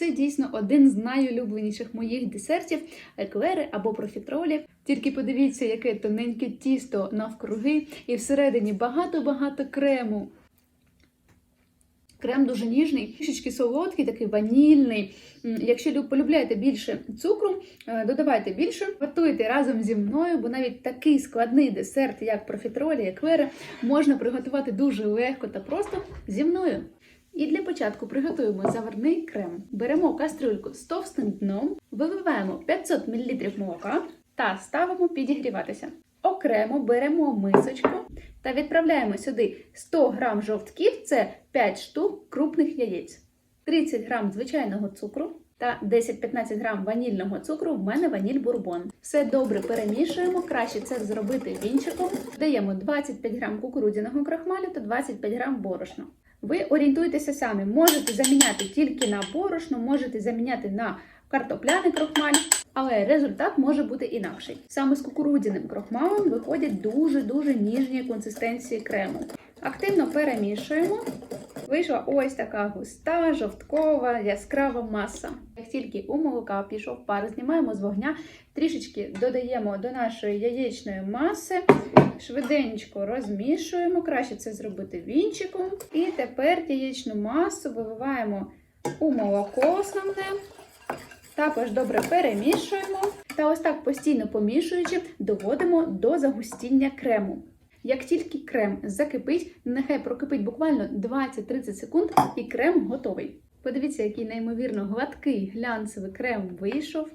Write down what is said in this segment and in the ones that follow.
Це дійсно один з найулюбленіших моїх десертів еклери або профітролі. Тільки подивіться, яке тоненьке тісто навкруги, і всередині багато-багато крему. Крем дуже ніжний, трішечки солодкий, такий ванільний. Якщо полюбляєте більше цукру, е, додавайте більше, готуйте разом зі мною, бо навіть такий складний десерт, як профітролі, еклери, можна приготувати дуже легко та просто зі мною. І для початку приготуємо заварний крем. Беремо кастрюльку з товстим дном, виливаємо 500 мл молока та ставимо підігріватися. Окремо беремо мисочку та відправляємо сюди 100 г жовтків, це 5 штук крупних яєць, 30 г звичайного цукру та 10-15 г ванільного цукру. В мене ваніль бурбон. Все добре перемішуємо. Краще це зробити вінчиком. Даємо 25 г кукурудзяного крахмалю та 25 г борошна. Ви орієнтуєтеся самі, можете заміняти тільки на борошно, можете заміняти на картопляний крохмаль, але результат може бути інакший. Саме з кукурудзяним крохмалем виходять дуже-дуже ніжні консистенції крему. Активно перемішуємо. Вийшла ось така густа, жовткова, яскрава маса. Тільки у молока пішов пар, знімаємо з вогня, трішечки додаємо до нашої яєчної маси, швиденько розмішуємо. Краще це зробити вінчиком. І тепер яєчну масу виливаємо у молоко основне. Також добре перемішуємо. Та ось так постійно помішуючи, доводимо до загустіння крему. Як тільки крем закипить, нехай прокипить буквально 20-30 секунд, і крем готовий. Подивіться, який неймовірно гладкий глянцевий крем вийшов.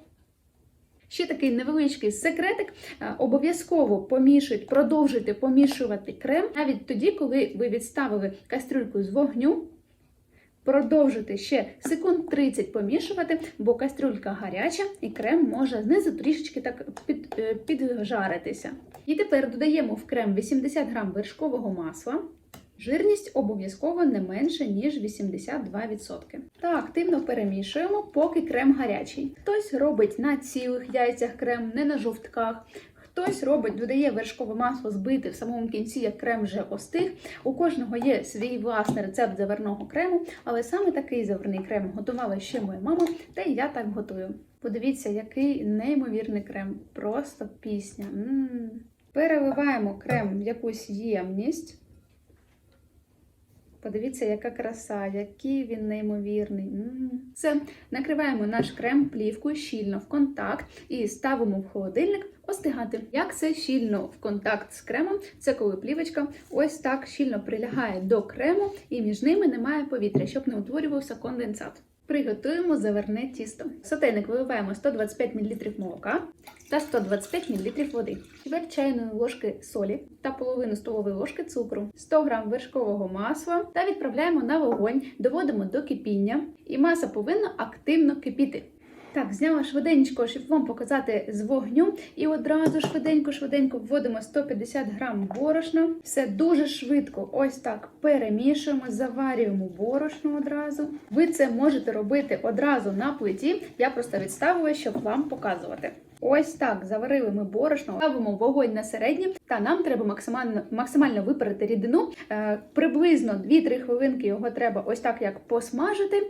Ще такий невеличкий секретик. Е, Обов'язково помішують, продовжуйте помішувати крем навіть тоді, коли ви відставили кастрюльку з вогню. Продовжуйте ще секунд 30 помішувати, бо кастрюлька гаряча і крем може знизу трішечки так під, е, піджаритися. І тепер додаємо в крем 80 г вершкового масла. Жирність обов'язково не менше, ніж 82%. Та активно перемішуємо, поки крем гарячий. Хтось робить на цілих яйцях крем, не на жовтках. Хтось робить, додає вершкове масло збите в самому кінці, як крем вже остиг. У кожного є свій власний рецепт заварного крему, але саме такий заварний крем готувала ще моя мама, та й я так готую. Подивіться, який неймовірний крем. Просто пісня. м Переливаємо крем в якусь ємність. Подивіться, яка краса, який він неймовірний. Все, накриваємо наш крем плівкою щільно в контакт і ставимо в холодильник остигати. Як це щільно в контакт з кремом? Це коли плівочка ось так щільно прилягає до крему і між ними немає повітря, щоб не утворювався конденсат. Приготуємо заверне тісто. В сотейник виливаємо 125 мл молока та 125 мл води, чверть чайної ложки солі та половину столової ложки цукру, 100 г вершкового масла та відправляємо на вогонь, доводимо до кипіння, і маса повинна активно кипіти. Так, зняла швиденько, щоб вам показати з вогню. І одразу швиденько-швиденько вводимо 150 грам борошна. Все дуже швидко, ось так перемішуємо, заварюємо борошно одразу. Ви це можете робити одразу на плиті. Я просто відставила, щоб вам показувати. Ось так заварили ми борошно, ставимо вогонь на середній, та нам треба максимально максимально випарити рідину. Е, приблизно 2-3 хвилинки його треба ось так як посмажити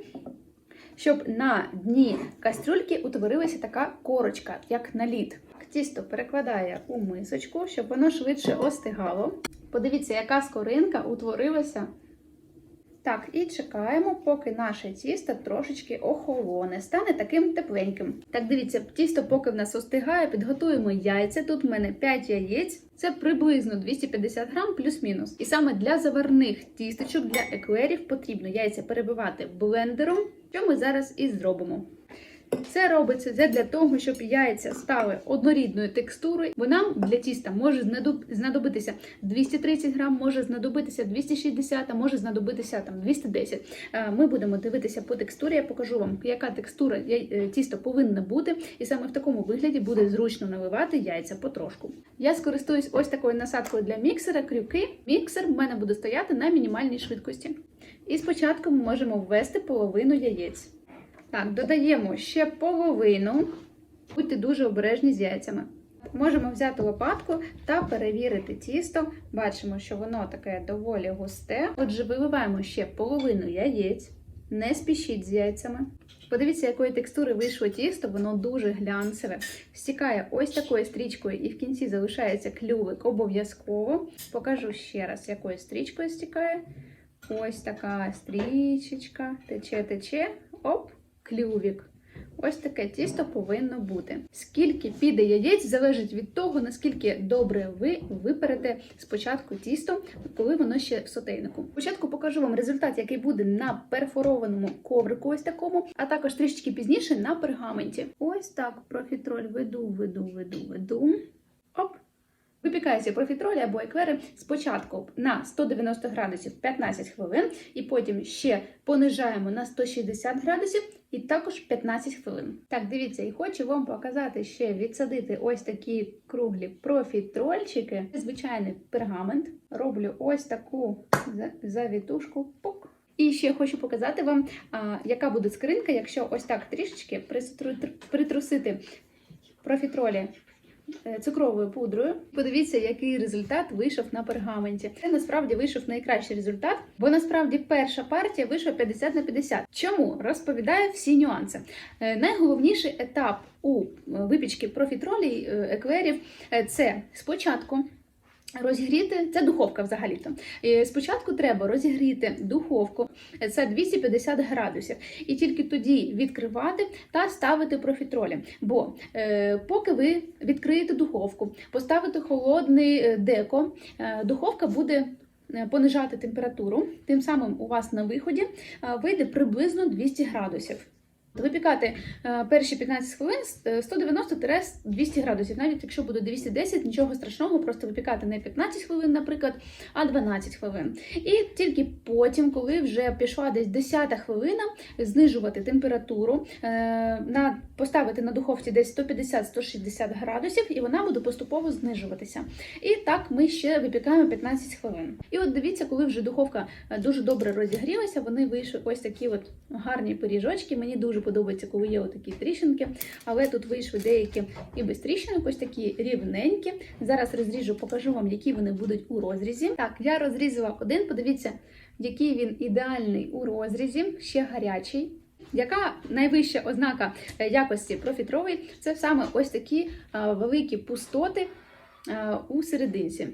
щоб на дні кастрюльки утворилася така корочка, як наліт. Тісто перекладає у мисочку, щоб воно швидше остигало. Подивіться, яка скоринка утворилася. Так, і чекаємо, поки наше тісто трошечки охолоне, стане таким тепленьким. Так, дивіться, тісто, поки в нас остигає, підготуємо яйця. Тут в мене 5 яєць, це приблизно 250 грам плюс-мінус. І саме для заварних тістечок, для еклерів потрібно яйця перебивати блендером, що ми зараз і зробимо. Це робиться для того, щоб яйця стали однорідною текстурою, бо нам для тіста може знадобитися 230 грам, може знадобитися 260, а може знадобитися там 210. Е, Ми будемо дивитися по текстурі. Я покажу вам, яка текстура е, тіста повинна бути, і саме в такому вигляді буде зручно наливати яйця потрошку. Я скористуюсь ось такою насадкою для міксера, крюки. Міксер в мене буде стояти на мінімальній швидкості. І спочатку ми можемо ввести половину яєць. Так, додаємо ще половину. Будьте дуже обережні з яйцями. Можемо взяти лопатку та перевірити тісто. Бачимо, що воно таке доволі густе. Отже, виливаємо ще половину яєць. Не спішіть з яйцями. Подивіться, якої текстури вийшло тісто, воно дуже глянцеве. Стікає ось такою стрічкою, і в кінці залишається клювик обов'язково. Покажу ще раз, якою стрічкою стікає. Ось така стрічечка, тече, тече, оп, клювік. Ось таке тісто повинно бути. Скільки піде яєць, залежить від того, наскільки добре ви виперете спочатку тісто, коли воно ще в сотейнику. Спочатку покажу вам результат, який буде на перфорованому коврику, ось такому, а також трішечки пізніше на пергаменті. Ось так профітроль веду, веду, веду, веду. Оп. Випікаються профітролі або еклери спочатку на 190 градусів 15 хвилин, і потім ще понижаємо на 160 градусів і також 15 хвилин. Так, дивіться, і хочу вам показати ще відсадити ось такі круглі профітрольчики. Звичайний пергамент. Роблю ось таку завітушку. Пук. І ще хочу показати вам, а, яка буде скринка, якщо ось так трішечки притрусити профітролі цукровою пудрою. Подивіться, який результат вийшов на пергаменті. Це насправді вийшов найкращий результат, бо насправді перша партія вийшла 50 на 50. Чому розповідаю всі нюанси? Е, Найголовніший етап у е, випічки профітролій екверів е, це спочатку. Розігріти це духовка взагалі-то. Спочатку треба розігріти духовку, е, це 250 градусів, і тільки тоді відкривати та ставити профітролі. Бо е, поки ви відкриєте духовку, поставите холодний е, деко, е, духовка буде. е, Понижати температуру, тим самим у вас на виході е, вийде приблизно 200 градусів. Випікати е, перші 15 хвилин е, 190-200 градусів. Навіть якщо буде 210, нічого страшного, просто випікати не 15 хвилин, наприклад, а 12 хвилин. І тільки потім, коли вже пішла десь 10 хвилина, знижувати температуру, е, на, поставити на духовці десь 150-160 градусів, і вона буде поступово знижуватися. І так ми ще випікаємо 15 хвилин. І от дивіться, коли вже духовка е, дуже добре розігрілася, вони вийшли ось такі от гарні пиріжочки. Мені дуже подобається, коли є отакі тріщинки, але тут вийшли деякі і без тріщинок, ось такі рівненькі. Зараз розріжу, покажу вам, які вони будуть у розрізі. Так, я розрізала один. Подивіться, який він ідеальний у розрізі, ще гарячий. Яка найвища ознака е, якості профітрової? Це саме ось такі е, великі пустоти е, у серединці.